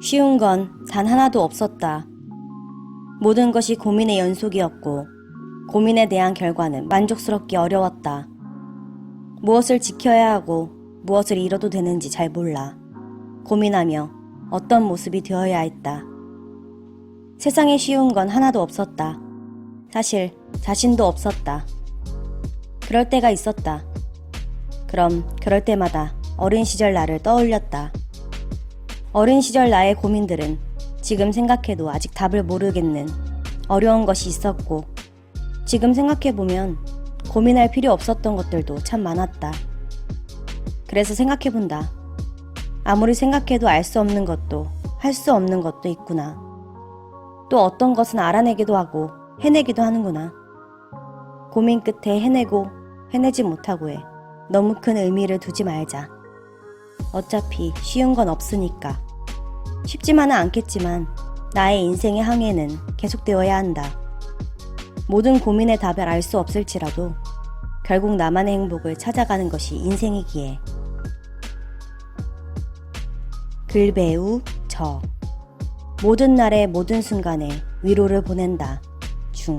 쉬운 건 단 하나도 없었다. 모든 것이 고민의 연속이었고, 고민에 대한 결과는 만족스럽기 어려웠다. 무엇을 지켜야 하고 무엇을 잃어도 되는지 잘 몰라. 고민하며 어떤 모습이 되어야 했다. 세상에 쉬운 건 하나도 없었다. 사실 자신도 없었다. 그럴 때가 있었다. 그럼 그럴 때마다 어린 시절 나를 떠올렸다. 어린 시절 나의 고민들은 지금 생각해도 아직 답을 모르겠는 어려운 것이 있었고, 지금 생각해보면 고민할 필요 없었던 것들도 참 많았다. 그래서 생각해본다. 아무리 생각해도 알 수 없는 것도 할 수 없는 것도 있구나. 또 어떤 것은 알아내기도 하고 해내기도 하는구나. 고민 끝에 해내고 해내지 못하고 해. 너무 큰 의미를 두지 말자. 어차피 쉬운 건 없으니까. 쉽지만은 않겠지만 나의 인생의 항해는 계속되어야 한다. 모든 고민의 답을 알 수 없을지라도 결국 나만의 행복을 찾아가는 것이 인생이기에. 글배우 저 모든 날의 모든 순간에 위로를 보낸다. 중